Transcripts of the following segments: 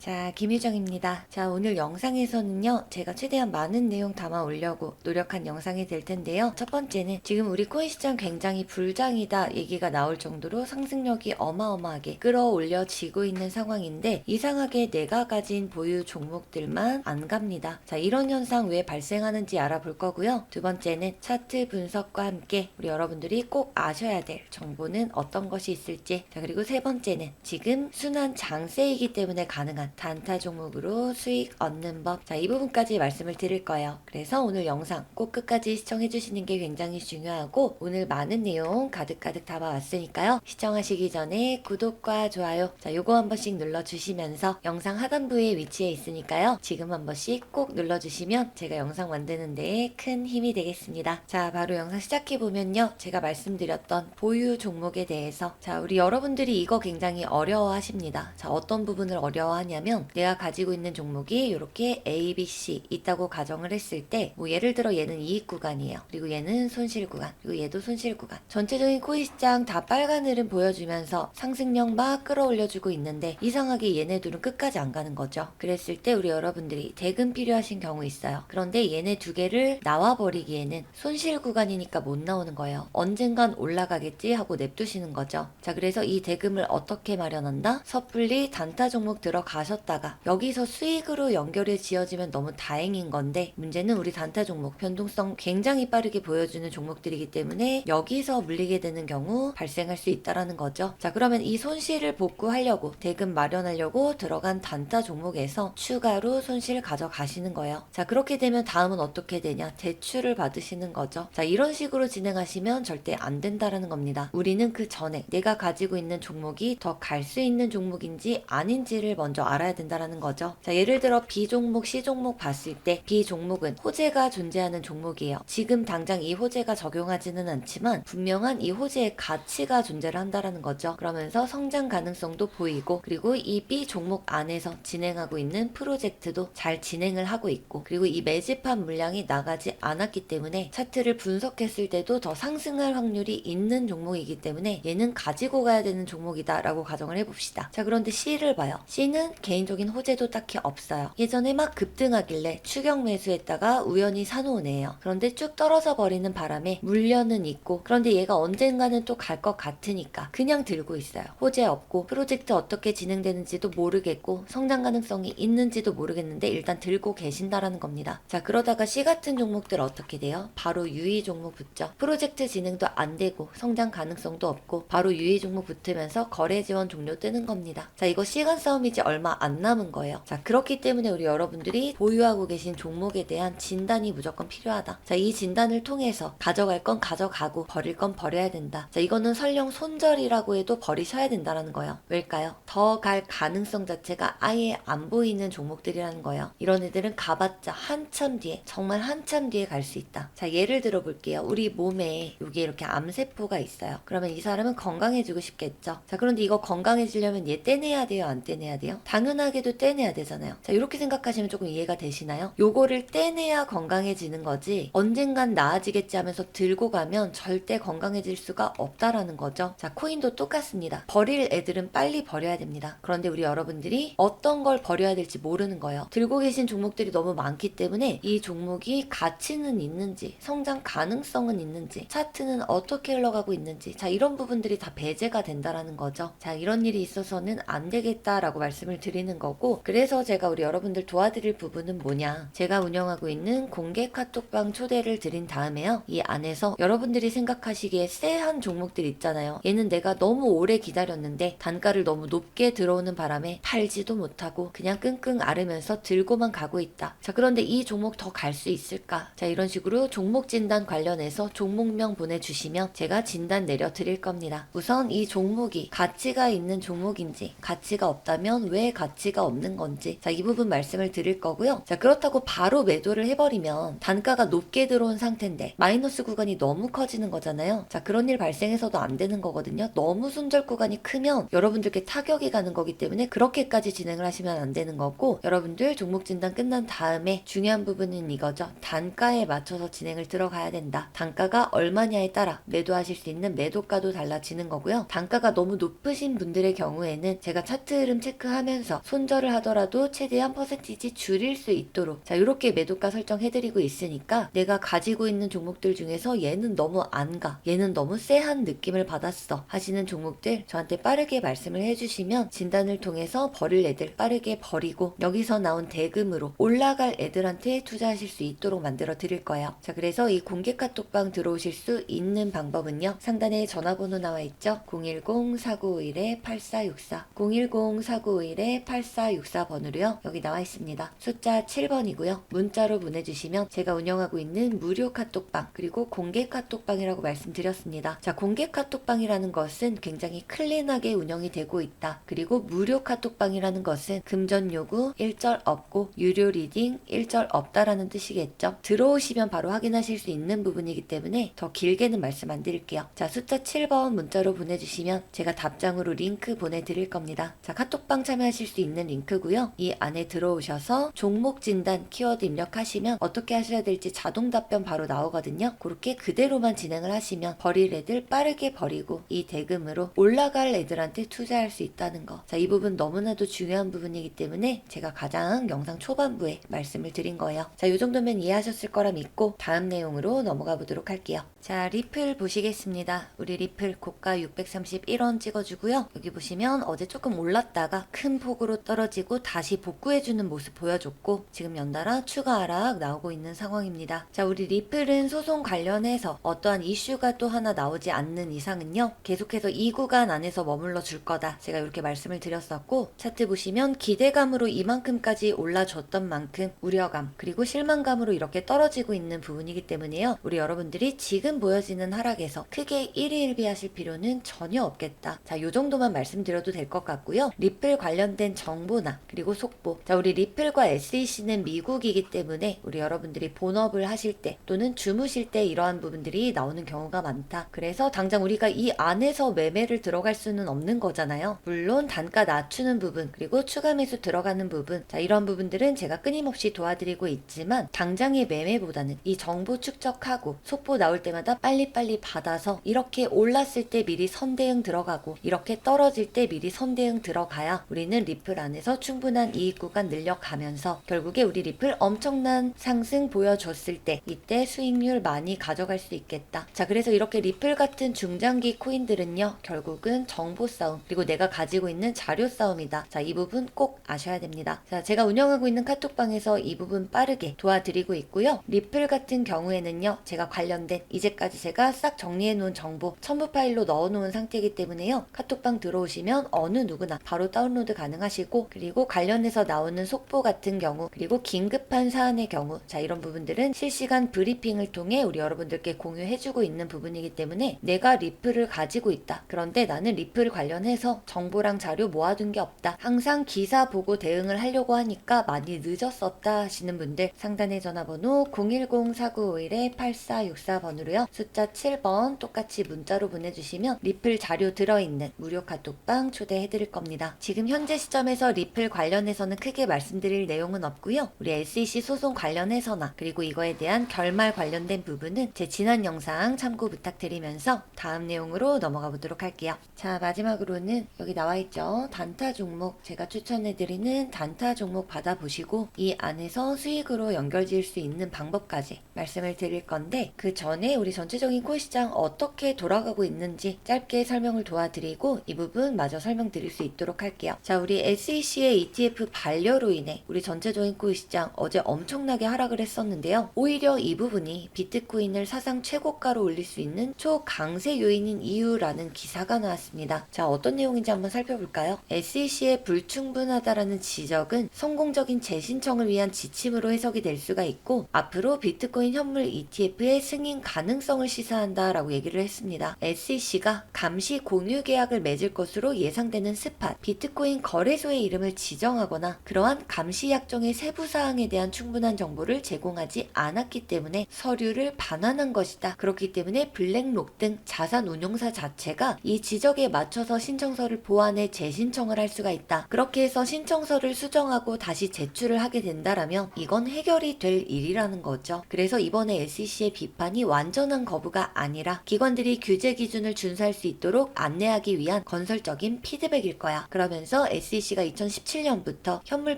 자, 김유정입니다. 자, 오늘 영상에서는요, 제가 최대한 많은 내용 담아 오려고 노력한 영상이 될 텐데요. 첫 번째는 지금 우리 코인 시장 굉장히 불장이다 얘기가 나올 정도로 상승력이 어마어마하게 끌어올려지고 있는 상황인데, 이상하게 내가 가진 보유 종목들만 안 갑니다. 자, 이런 현상 왜 발생하는지 알아볼 거고요. 두 번째는 차트 분석과 함께 우리 여러분들이 꼭 아셔야 될 정보는 어떤 것이 있을지. 자, 그리고 세 번째는 지금 순환 장세이기 때문에 가능한 단타 종목으로 수익 얻는 법. 자, 이 부분까지 말씀을 드릴 거예요. 그래서 오늘 영상 꼭 끝까지 시청해 주시는 게 굉장히 중요하고 오늘 많은 내용 가득가득 담아왔으니까요. 시청하시기 전에 구독과 좋아요. 자, 요거 한 번씩 눌러 주시면서 영상 하단부에 위치해 있으니까요. 지금 한 번씩 꼭 눌러 주시면 제가 영상 만드는데 큰 힘이 되겠습니다. 자, 바로 영상 시작해 보면요. 제가 말씀드렸던 보유 종목에 대해서 자, 우리 여러분들이 이거 굉장히 어려워 하십니다. 자, 어떤 부분을 어려워하냐 면 내가 가지고 있는 종목이 이렇게 A, B, C 있다고 가정을 했을 때 뭐 예를 들어 얘는 이익 구간이에요. 그리고 얘는 손실 구간, 그리고 얘도 손실 구간. 전체적인 코인 시장 다 빨간 흐름 보여주면서 상승력 막 끌어올려주고 있는데 이상하게 얘네 둘은 끝까지 안 가는 거죠. 그랬을 때 우리 여러분들이 대금 필요하신 경우 있어요. 그런데 얘네 두 개를 나와버리기에는 손실 구간이니까 못 나오는 거예요. 언젠간 올라가겠지 하고 냅두시는 거죠. 자, 그래서 이 대금을 어떻게 마련한다? 섣불리 단타 종목 들어가 셨다가 여기서 수익으로 연결이 지어지면 너무 다행인 건데 문제는 우리 단타 종목 변동성 굉장히 빠르게 보여주는 종목들이기 때문에 여기서 물리게 되는 경우 발생할 수 있다라는 거죠. 자, 그러면 이 손실을 복구하려고 대금 마련하려고 들어간 단타 종목에서 추가로 손실 가져가시는 거예요. 자, 그렇게 되면 다음은 어떻게 되냐? 대출을 받으시는 거죠. 자, 이런 식으로 진행하시면 절대 안 된다라는 겁니다. 우리는 그 전에 내가 가지고 있는 종목이 더 갈 수 있는 종목인지 아닌지를 먼저 알아 야 된다라는 거죠. 자, 예를 들어 B 종목, C 종목 봤을 때 B 종목은 호재가 존재하는 종목이에요. 지금 당장 이 호재가 적용하지는 않지만 분명한 이 호재의 가치가 존재를 한다라는 거죠. 그러면서 성장 가능성도 보이고 그리고 이 B 종목 안에서 진행하고 있는 프로젝트도 잘 진행을 하고 있고 그리고 이 매집한 물량이 나가지 않았기 때문에 차트를 분석했을 때도 더 상승할 확률이 있는 종목이기 때문에 얘는 가지고 가야 되는 종목이다라고 가정을 해봅시다. 자 그런데 C를 봐요. C는 개인적인 호재도 딱히 없어요. 예전에 막 급등하길래 추격 매수했다가 우연히 사놓은 애예요. 그런데 쭉 떨어져 버리는 바람에 물려는 있고 그런데 얘가 언젠가는 또 갈 것 같으니까 그냥 들고 있어요. 호재 없고 프로젝트 어떻게 진행되는지도 모르겠고 성장 가능성이 있는지도 모르겠는데 일단 들고 계신다라는 겁니다. 자 그러다가 C 같은 종목들 어떻게 돼요? 바로 유의 종목 붙죠. 프로젝트 진행도 안 되고 성장 가능성도 없고 바로 유의 종목 붙으면서 거래 지원 종료 뜨는 겁니다. 자 이거 시간 싸움이지 얼마 안 남은 거예요. 자 그렇기 때문에 우리 여러분들이 보유하고 계신 종목에 대한 진단이 무조건 필요하다. 자 이 진단을 통해서 가져갈 건 가져가고 버릴 건 버려야 된다. 자 이거는 설령 손절이라고 해도 버리셔야 된다라는 거예요. 왜일까요? 더 갈 가능성 자체가 아예 안 보이는 종목들이라는 거예요. 이런 애들은 가봤자 한참 뒤에 정말 한참 뒤에 갈 수 있다. 자 예를 들어 볼게요. 우리 몸에 여기 이렇게 암세포가 있어요. 그러면 이 사람은 건강해지고 싶겠죠. 자 그런데 이거 건강해지려면 얘 떼내야 돼요? 안 떼내야 돼요? 당연 하게도 떼내야 되잖아요. 자 이렇게 생각하시면 조금 이해가 되시나요? 요거를 떼내야 건강해지는 거지 언젠간 나아지겠지 하면서 들고 가면 절대 건강해질 수가 없다라는 거죠. 자 코인도 똑같습니다. 버릴 애들은 빨리 버려야 됩니다. 그런데 우리 여러분들이 어떤 걸 버려야 될지 모르는 거예요. 들고 계신 종목들이 너무 많기 때문에 이 종목이 가치는 있는지 성장 가능성은 있는지 차트는 어떻게 흘러가고 있는지 자 이런 부분들이 다 배제가 된다라는 거죠. 자 이런 일이 있어서는 안 되겠다라고 말씀을 드 리는 거고 그래서 제가 우리 여러분들 도와드릴 부분은 뭐냐. 제가 운영하고 있는 공개 카톡방 초대를 드린 다음에요. 이 안에서 여러분들이 생각하시기에 쎄한 종목들 있잖아요. 얘는 내가 너무 오래 기다렸는데 단가를 너무 높게 들어오는 바람에 팔지도 못하고 그냥 끙끙 앓으면서 들고만 가고 있다. 자 그런데 이 종목 더 갈 수 있을까? 자 이런 식으로 종목 진단 관련해서 종목명 보내주시면 제가 진단 내려 드릴 겁니다. 우선 이 종목이 가치가 있는 종목인지 가치가 없다면 왜 가치가 없는 건지. 자 이 부분 말씀을 드릴 거고요. 자 그렇다고 바로 매도를 해버리면 단가가 높게 들어온 상태인데 마이너스 구간이 너무 커지는 거잖아요. 자 그런 일 발생해서도 안 되는 거거든요. 너무 손절 구간이 크면 여러분들께 타격이 가는 거기 때문에 그렇게까지 진행을 하시면 안 되는 거고 여러분들 종목 진단 끝난 다음에 중요한 부분은 이거죠. 단가에 맞춰서 진행을 들어가야 된다. 단가가 얼마냐에 따라 매도하실 수 있는 매도가도 달라지는 거고요. 단가가 너무 높으신 분들의 경우에는 제가 차트 흐름 체크하면서 중에서 손절을 하더라도 최대한 퍼센티지 줄일 수 있도록. 자 이렇게 매도가 설정해드리고 있으니까 내가 가지고 있는 종목들 중에서 얘는 너무 안 가, 얘는 너무 쎄한 느낌을 받았어. 하시는 종목들 저한테 빠르게 말씀을 해주시면 진단을 통해서 버릴 애들 빠르게 버리고 여기서 나온 대금으로 올라갈 애들한테 투자하실 수 있도록 만들어 드릴 거예요. 자 그래서 이 공개 카톡방 들어오실 수 있는 방법은요. 상단에 전화번호 나와 있죠? 010-4951-8464 010-4951-8464 번으로요 여기 나와 있습니다. 숫자 7번이고요 문자로 보내주시면 제가 운영하고 있는 무료 카톡방 그리고 공개 카톡방이라고 말씀드렸습니다. 자 공개 카톡방이라는 것은 굉장히 클린하게 운영이 되고 있다. 그리고 무료 카톡방이라는 것은 금전 요구 일절 없고 유료 리딩 일절 없다라는 뜻이겠죠. 들어오시면 바로 확인하실 수 있는 부분이기 때문에 더 길게는 말씀 안 드릴게요. 자 숫자 7번 문자로 보내주시면 제가 답장으로 링크 보내드릴 겁니다. 자 카톡방 참여하실 수 있는 링크고요. 이 안에 들어오셔서 종목 진단 키워드 입력하시면 어떻게 하셔야 될지 자동 답변 바로 나오거든요. 그렇게 그대로만 진행을 하시면 버릴 애들 빠르게 버리고 이 대금으로 올라갈 애들한테 투자할 수 있다는 거. 자, 이 부분 너무나도 중요한 부분이기 때문에 제가 가장 영상 초반부에 말씀을 드린 거예요. 자, 이 정도면 이해하셨을 거라 믿고 다음 내용으로 넘어가 보도록 할게요. 자, 리플 보시겠습니다. 우리 리플 고가 631원 찍어주고요. 여기 보시면 어제 조금 올랐다가 큰 폭으로 떨어지고 다시 복구해주는 모습 보여줬고 지금 연달아 추가 하락 나오고 있는 상황입니다. 자, 우리 리플은 소송 관련해서 어떠한 이슈가 또 하나 나오지 않는 이상은요. 계속해서 이 구간 안에서 머물러 줄 거다. 제가 이렇게 말씀을 드렸었고 차트 보시면 기대감으로 이만큼까지 올라줬던 만큼 우려감 그리고 실망감으로 이렇게 떨어지고 있는 부분이기 때문에요. 우리 여러분들이 지금 보여지는 하락에서 크게 1위 1비하실 필요는 전혀 없겠다. 자, 요 정도만 말씀드려도 될 것 같고요. 리플 관련된 정보나 그리고 속보. 자, 우리 리플과 SEC는 미국이기 때문에 우리 여러분들이 본업을 하실 때 또는 주무실 때 이러한 부분들이 나오는 경우가 많다. 그래서 당장 우리가 이 안에서 매매를 들어갈 수는 없는 거잖아요. 물론 단가 낮추는 부분 그리고 추가 매수 들어가는 부분. 자, 이런 부분들은 제가 끊임없이 도와드리고 있지만 당장의 매매보다는 이 정보 축적하고 속보 나올 때 마다 빨리빨리 받아서 이렇게 올랐을 때 미리 선대응 들어가고 이렇게 떨어질 때 미리 선대응 들어가야 우리는 리플 안에서 충분한 이익 구간 늘려가면서 결국에 우리 리플 엄청난 상승 보여줬을 때 이때 수익률 많이 가져갈 수 있겠다. 자, 그래서 이렇게 리플 같은 중장기 코인들은요, 결국은 정보 싸움, 그리고 내가 가지고 있는 자료 싸움이다. 자, 이 부분 꼭 아셔야 됩니다. 자, 제가 운영하고 있는 카톡방에서 이 부분 빠르게 도와드리고 있고요. 리플 같은 경우에는요, 제가 관련된 이제 까지 제가 싹 정리해 놓은 정보 첨부 파일로 넣어 놓은 상태이기 때문에요. 카톡방 들어오시면 어느 누구나 바로 다운로드 가능하시고, 그리고 관련해서 나오는 속보 같은 경우, 그리고 긴급한 사안의 경우, 자, 이런 부분들은 실시간 브리핑을 통해 우리 여러분들께 공유해주고 있는 부분이기 때문에 내가 리플을 가지고 있다. 그런데 나는 리플 관련해서 정보랑 자료 모아둔 게 없다. 항상 기사 보고 대응을 하려고 하니까 많이 늦었었다 하시는 분들 상단의 전화번호 010-4951-8464번으로요. 숫자 7번 똑같이 문자로 보내주시면 리플 자료 들어있는 무료 카톡방 초대해드릴 겁니다. 지금 현재 시점에서 리플 관련해서는 크게 말씀드릴 내용은 없고요. 우리 SEC 소송 관련해서나 그리고 이거에 대한 결말 관련된 부분은 제 지난 영상 참고 부탁드리면서 다음 내용으로 넘어가 보도록 할게요. 자, 마지막으로는 여기 나와 있죠. 단타 종목 제가 추천해드리는 단타 종목 받아보시고 이 안에서 수익으로 연결 지을 수 있는 방법까지 말씀을 드릴 건데 그 전에 우리 전체적인 코시장 어떻게 돌아가고 있는지 짧게 설명을 도와드리고 이 부분 마저 설명드릴 수 있도록 할게요. 자, 우리 SEC의 ETF 반려로 인해 우리 전체적인 코시장 어제 엄청나게 하락을 했었는데요. 오히려 이 부분이 비트코인을 사상 최고가로 올릴 수 있는 초강세 요인인 이유라는 기사가 나왔습니다. 자, 어떤 내용인지 한번 살펴볼까요? SEC의 불충분하다라는 지적은 성공적인 재신청을 위한 지침으로 해석이 될 수가 있고 앞으로 비트코인 현물 ETF의 승인 가능성을 시사한다라고 얘기를 했습니다. SEC가 감시 공유 계약을 맺을 것으로 예상되는 스팟 비트코인 거래소의 이름을 지정하거나 그러한 감시 약정의 세부 사항에 대한 충분한 정보를 제공하지 않았기 때문에 서류를 반환한 것이다. 그렇기 때문에 블랙록 등 자산 운용사 자체가 이 지적에 맞춰서 신청서를 보완해 재신청을 할 수가 있다. 그렇게 해서 신청서를 수정하고 다시 제출을 하게 된다라면 이건 해결이 될 일이라는 거죠. 그래서 이번에 SEC의 비판이 완전 단순한 거부가 아니라 기관들이 규제 기준을 준수할 수 있도록 안내하기 위한 건설적인 피드백일 거야. 그러면서 SEC가 2017년부터 현물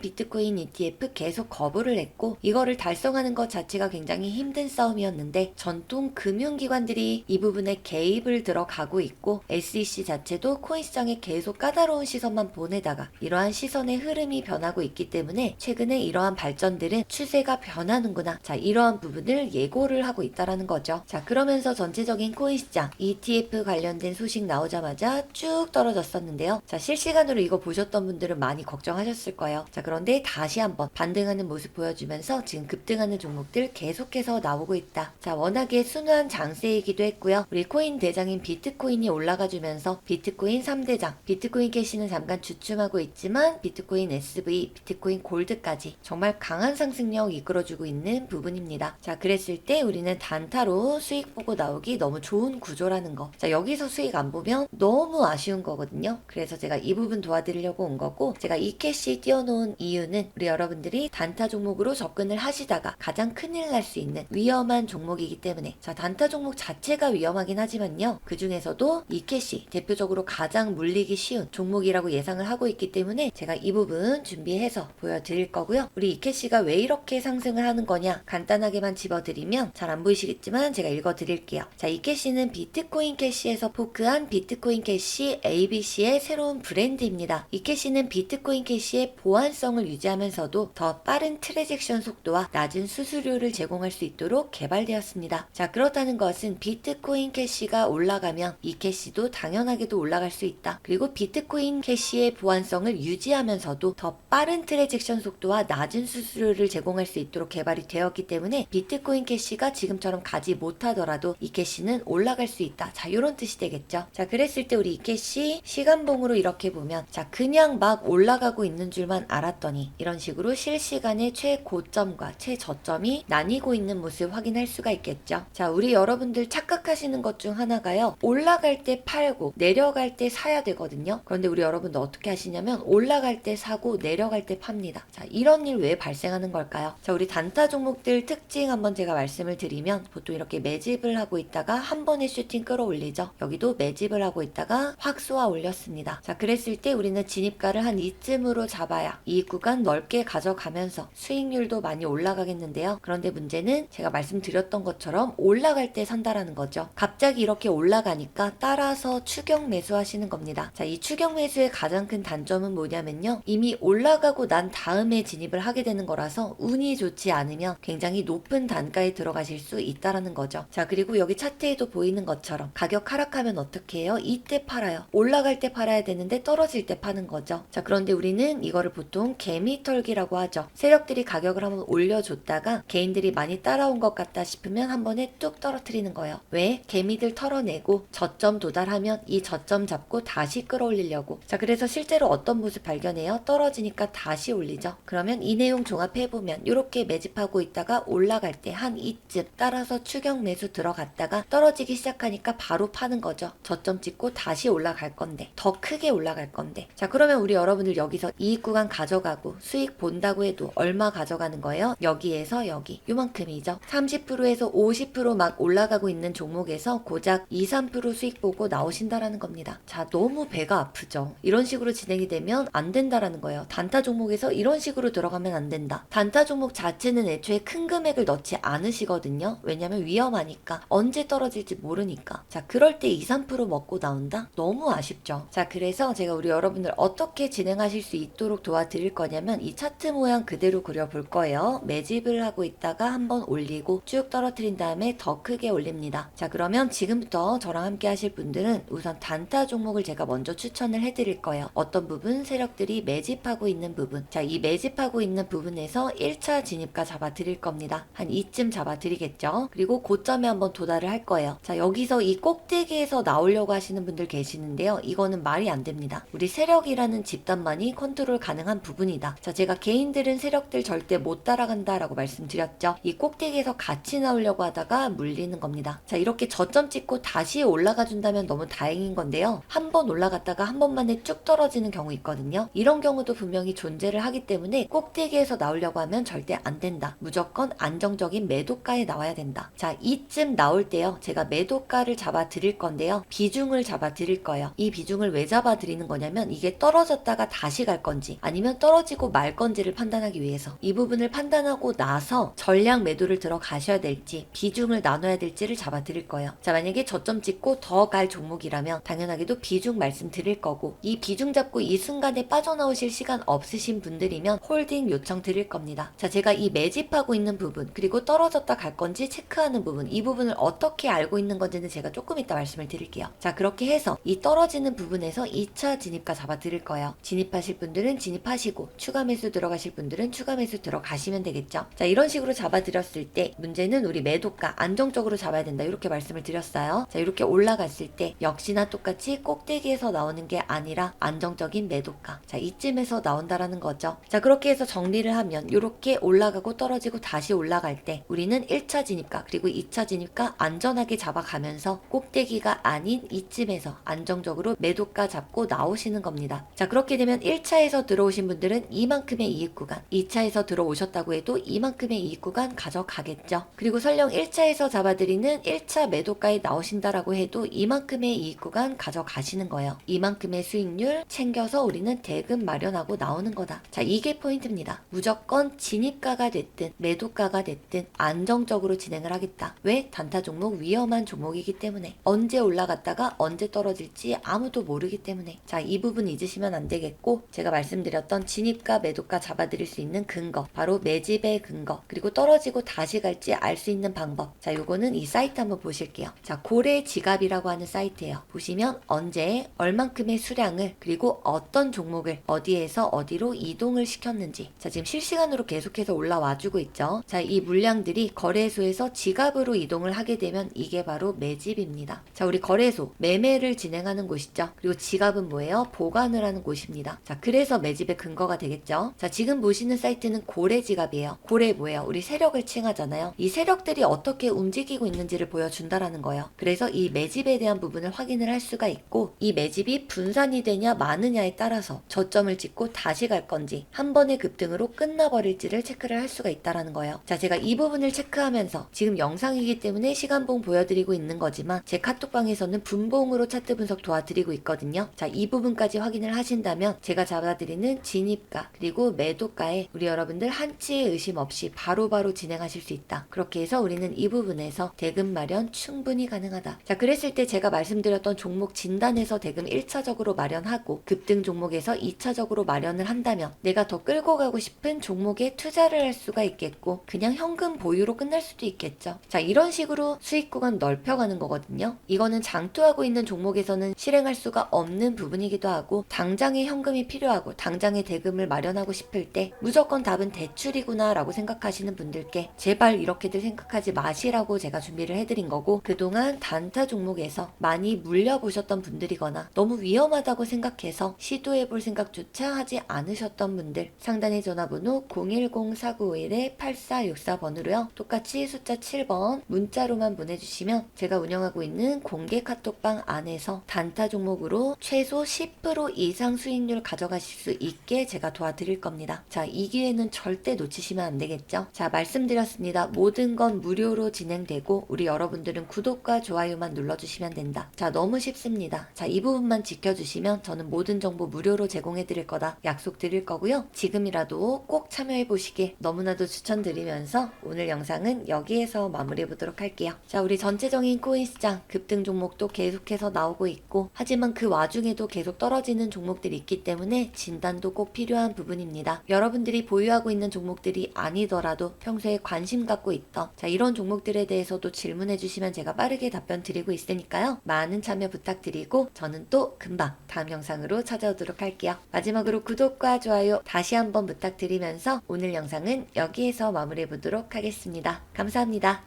비트코인 ETF 계속 거부를 했고 이거를 달성하는 것 자체가 굉장히 힘든 싸움이었는데 전통 금융기관들이 이 부분에 개입을 들어가고 있고 SEC 자체도 코인 시장에 계속 까다로운 시선만 보내다가 이러한 시선의 흐름이 변하고 있기 때문에 최근에 이러한 발전들은 추세가 변하는구나. 자, 이러한 부분을 예고를 하고 있다라는 거죠. 자, 그러면서 전체적인 코인 시장 ETF 관련된 소식 나오자마자 쭉 떨어졌었는데요. 자, 실시간으로 이거 보셨던 분들은 많이 걱정하셨을 거예요. 자, 그런데 다시 한번 반등하는 모습 보여주면서 지금 급등하는 종목들 계속해서 나오고 있다. 자, 워낙에 순수한 장세이기도 했고요. 우리 코인 대장인 비트코인이 올라가주면서 비트코인 3대장, 비트코인 캐시는 잠깐 주춤하고 있지만 비트코인 SV, 비트코인 골드까지 정말 강한 상승력 이끌어주고 있는 부분입니다. 자, 그랬을 때 우리는 단타로 수익 보고 나오기 너무 좋은 구조라는 거. 자, 여기서 수익 안 보면 너무 아쉬운 거거든요. 그래서 제가 이 부분 도와드리려고 온 거고, 제가 이 캐시 띄워놓은 이유는 우리 여러분들이 단타 종목으로 접근을 하시다가 가장 큰일 날 수 있는 위험한 종목이기 때문에 자, 단타 종목 자체가 위험하긴 하지만요. 그 중에서도 이 캐시 대표적으로 가장 물리기 쉬운 종목이라고 예상을 하고 있기 때문에 제가 이 부분 준비해서 보여드릴 거고요. 우리 이 캐시가 왜 이렇게 상승을 하는 거냐 간단하게만 집어드리면 잘 안 보이시겠지만 제가 읽어드릴게요. 자, 이 캐시는 비트코인 캐시에서 포크한 비트코인 캐시 ABC의 새로운 브랜드입니다. 이 캐시는 비트코인 캐시의 보안성을 유지하면서도 더 빠른 트랜잭션 속도와 낮은 수수료를 제공할 수 있도록 개발되었습니다. 자, 그렇다는 것은 비트코인 캐시가 올라가면 이 캐시도 당연하게도 올라갈 수 있다. 그리고 비트코인 캐시의 보안성을 유지하면서도 더 빠른 트랜잭션 속도와 낮은 수수료를 제공할 수 있도록 개발이 되었기 때문에 비트코인 캐시가 지금처럼 가지 못 하더라도 이 캐시는 올라갈 수 있다. 자, 이런 뜻이 되겠죠. 자, 그랬을 때 우리 이 캐시 시간봉으로 이렇게 보면 자, 그냥 막 올라가고 있는 줄만 알았더니 이런 식으로 실시간의 최고점과 최저점이 나뉘고 있는 모습 확인할 수가 있겠죠. 자, 우리 여러분들 착각하시는 것 중 하나가요. 올라갈 때 팔고 내려갈 때 사야 되거든요. 그런데 우리 여러분들 어떻게 하시냐면 올라갈 때 사고 내려갈 때 팝니다. 자, 이런 일 왜 발생하는 걸까요? 자, 우리 단타 종목들 특징 한번 제가 말씀을 드리면 보통 이렇게 매 집을 하고 있다가 한 번에 슈팅 끌어올리죠. 여기도 매집을 하고 있다가 확 쏘아 올렸습니다. 자, 그랬을 때 우리는 진입가를 한 이쯤으로 잡아야 이 구간 넓게 가져가면서 수익률도 많이 올라가겠는데요. 그런데 문제는 제가 말씀드렸던 것처럼 올라갈 때 산다라는 거죠. 갑자기 이렇게 올라가니까 따라서 추격 매수하시는 겁니다. 자, 이 추격 매수의 가장 큰 단점은 뭐냐면요. 이미 올라가고 난 다음에 진입을 하게 되는 거라서 운이 좋지 않으면 굉장히 높은 단가에 들어가실 수 있다라는 거죠. 자, 그리고 여기 차트에도 보이는 것처럼 가격 하락하면 어떻게 해요? 이때 팔아요. 올라갈 때 팔아야 되는데 떨어질 때 파는 거죠. 자, 그런데 우리는 이거를 보통 개미털기라고 하죠. 세력들이 가격을 한번 올려줬다가 개인들이 많이 따라온 것 같다 싶으면 한 번에 뚝 떨어뜨리는 거예요. 왜? 개미들 털어내고 저점 도달하면 이 저점 잡고 다시 끌어올리려고. 자, 그래서 실제로 어떤 모습 발견해요? 떨어지니까 다시 올리죠. 그러면 이 내용 종합해보면 이렇게 매집하고 있다가 올라갈 때 한 이쯤 따라서 추격 매수 들어갔다가 떨어지기 시작하니까 바로 파는 거죠. 저점 찍고 다시 올라갈 건데 더 크게 올라갈 건데 자 그러면 우리 여러분들 여기서 이익 구간 가져가고 수익 본다고 해도 얼마 가져가는 거예요? 여기에서 여기 요만큼이죠. 30%에서 50%막 올라가고 있는 종목에서 고작 2, 3% 수익 보고 나오신다라는 겁니다. 자 너무 배가 아프죠. 이런 식으로 진행이 되면 안 된다라는 거예요. 단타 종목에서 이런 식으로 들어가면 안 된다. 단타 종목 자체는 애초에 큰 금액을 넣지 않으시거든요. 왜냐면 위험하니까 언제 떨어질지 모르니까. 자 그럴 때 2, 3% 먹고 나온다? 너무 아쉽죠. 자 그래서 제가 우리 여러분들 어떻게 진행하실 수 있도록 도와드릴 거냐면 이 차트 모양 그대로 그려볼 거예요. 매집을 하고 있다가 한번 올리고 쭉 떨어뜨린 다음에 더 크게 올립니다. 자 그러면 지금부터 저랑 함께 하실 분들은 우선 단타 종목을 제가 먼저 추천을 해드릴 거예요. 어떤 부분 세력들이 매집하고 있는 부분. 자이 매집하고 있는 부분에서 1차 진입가 잡아드릴 겁니다. 한 이쯤 잡아드리겠죠. 그리고 고점 에 한번 도달을 할 거예요. 자 여기서 이 꼭대기에서 나오려고 하시는 분들 계시는데요. 이거는 말이 안 됩니다. 우리 세력이라는 집단만이 컨트롤 가능한 부분이다. 자 제가 개인들은 세력들 절대 못 따라간다라고 말씀드렸죠. 이 꼭대기에서 같이 나오려고 하다가 물리는 겁니다. 자 이렇게 저점 찍고 다시 올라가 준다면 너무 다행인 건데요. 한 번 올라갔다가 한 번만에 쭉 떨어지는 경우 있거든요. 이런 경우도 분명히 존재를 하기 때문에 꼭대기에서 나오려고 하면 절대 안 된다. 무조건 안정적인 매도가에 나와야 된다. 자, 이 이쯤 나올 때요. 제가 매도가를 잡아 드릴 건데요. 비중을 잡아 드릴 거예요. 이 비중을 왜 잡아 드리는 거냐면 이게 떨어졌다가 다시 갈 건지 아니면 떨어지고 말 건지를 판단하기 위해서 이 부분을 판단하고 나서 전량 매도를 들어 가셔야 될지 비중을 나눠야 될지를 잡아 드릴 거예요. 자, 만약에 저점 찍고 더 갈 종목이라면 당연하게도 비중 말씀드릴 거고 이 비중 잡고 이 순간에 빠져나오실 시간 없으신 분들이면 홀딩 요청 드릴 겁니다. 자, 제가 이 매집하고 있는 부분 그리고 떨어졌다 갈 건지 체크하는 부분 이 부분을 어떻게 알고 있는 건지는 제가 조금 이따 말씀을 드릴게요. 자, 그렇게 해서 이 떨어지는 부분에서 2차 진입가 잡아 드릴 거예요. 진입하실 분들은 진입하시고 추가 매수 들어가실 분들은 추가 매수 들어가시면 되겠죠. 자, 이런 식으로 잡아 드렸을 때 문제는 우리 매도가 안정적으로 잡아야 된다. 이렇게 말씀을 드렸어요. 자, 이렇게 올라갔을 때 역시나 똑같이 꼭대기에서 나오는 게 아니라 안정적인 매도가. 자, 이쯤에서 나온다라는 거죠. 자, 그렇게 해서 정리를 하면 이렇게 올라가고 떨어지고 다시 올라갈 때 우리는 1차 진입가 그리고 2차 진입가 안전하게 잡아가면서 꼭대기가 아닌 이쯤에서 안정적으로 매도가 잡고 나오시는 겁니다. 자, 그렇게 되면 1차에서 들어오신 분들은 이만큼의 이익 구간, 2차에서 들어오셨다고 해도 이만큼의 이익 구간 가져가겠죠. 그리고 설령 1차에서 잡아드리는 1차 매도가에 나오신다라고 해도 이만큼의 이익 구간 가져가시는 거예요. 이만큼의 수익률 챙겨서 우리는 대금 마련하고 나오는 거다. 자, 이게 포인트입니다. 무조건 진입가가 됐든 매도가가 됐든 안정적으로 진행을 하겠다. 왜? 단타 종목 위험한 종목이기 때문에 언제 올라갔다가 언제 떨어질지 아무도 모르기 때문에 자, 이 부분 잊으시면 안 되겠고 제가 말씀드렸던 진입가 매도가 잡아드릴 수 있는 근거 바로 매집의 근거 그리고 떨어지고 다시 갈지 알 수 있는 방법 자, 요거는 이 사이트 한번 보실게요. 자, 고래 지갑이라고 하는 사이트예요. 보시면 언제 얼만큼의 수량을 그리고 어떤 종목을 어디에서 어디로 이동을 시켰는지 자, 지금 실시간으로 계속해서 올라와 주고 있죠. 자, 이 물량들이 거래소에서 지갑으로 이동을 하게 되면 이게 바로 매집입니다. 자, 우리 거래소 매매를 진행하는 곳이죠. 그리고 지갑은 뭐예요? 보관을 하는 곳입니다. 자, 그래서 매집의 근거가 되겠죠. 자, 지금 보시는 사이트는 고래 지갑이에요. 고래 뭐예요? 우리 세력을 칭하잖아요. 이 세력들이 어떻게 움직이고 있는지를 보여준다라는 거예요. 그래서 이 매집에 대한 부분을 확인을 할 수가 있고 이 매집이 분산이 되냐 마느냐에 따라서 저점을 찍고 다시 갈 건지 한 번의 급등으로 끝나버릴지를 체크를 할 수가 있다라는 거예요. 자, 제가 이 부분을 체크하면서 지금 영상이 기 때문에 시간봉 보여드리고 있는 거지만 제 카톡방에서는 분봉으로 차트 분석 도와드리고 있거든요. 자, 이 부분까지 확인을 하신다면 제가 잡아드리는 진입가 그리고 매도가에 우리 여러분들 한치의 의심 없이 바로바로 진행하실 수 있다. 그렇게 해서 우리는 이 부분에서 대금 마련 충분히 가능하다. 자, 그랬을 때 제가 말씀드렸던 종목 진단에서 대금 1차적으로 마련하고 급등 종목에서 2차적으로 마련을 한다면 내가 더 끌고 가고 싶은 종목에 투자를 할 수가 있겠고 그냥 현금 보유로 끝날 수도 있겠죠. 자, 이런 식으로 수익 구간 넓혀가는 거거든요. 이거는 장투하고 있는 종목에서는 실행할 수가 없는 부분이기도 하고 당장의 현금이 필요하고 당장의 대금을 마련하고 싶을 때 무조건 답은 대출이구나 라고 생각하시는 분들께 제발 이렇게들 생각하지 마시라고 제가 준비를 해드린 거고 그동안 단타 종목에서 많이 물려보셨던 분들이거나 너무 위험하다고 생각해서 시도해볼 생각조차 하지 않으셨던 분들 상단의 전화번호 010-4951-8464번으로요 똑같이 숫자 7번 문자로만 보내주시면 제가 운영하고 있는 공개 카톡방 안에서 단타 종목으로 최소 10% 이상 수익률 가져가실 수 있게 제가 도와드릴 겁니다. 자, 이 기회는 절대 놓치시면 안 되겠죠? 자, 말씀드렸습니다. 모든 건 무료로 진행되고 우리 여러분들은 구독과 좋아요만 눌러주시면 된다. 자, 너무 쉽습니다. 자, 이 부분만 지켜주시면 저는 모든 정보 무료로 제공해드릴 거다 약속드릴 거고요. 지금이라도 꼭 참여해보시길 너무나도 추천드리면서 오늘 영상은 여기에서 마무 리해 보도록 할게요. 자, 우리 전체적인 코인 시장 급등 종목도 계속해서 나오고 있고 하지만 그 와중에도 계속 떨어지는 종목들이 있기 때문에 진단도 꼭 필요한 부분입니다. 여러분들이 보유하고 있는 종목들이 아니더라도 평소에 관심 갖고 있던 자 이런 종목들에 대해서도 질문해 주시면 제가 빠르게 답변 드리고 있으니까요. 많은 참여 부탁드리고 저는 또 금방 다음 영상으로 찾아오도록 할게요. 마지막으로 구독과 좋아요 다시 한번 부탁드리면서 오늘 영상은 여기에서 마무리해 보도록 하겠습니다. 감사합니다.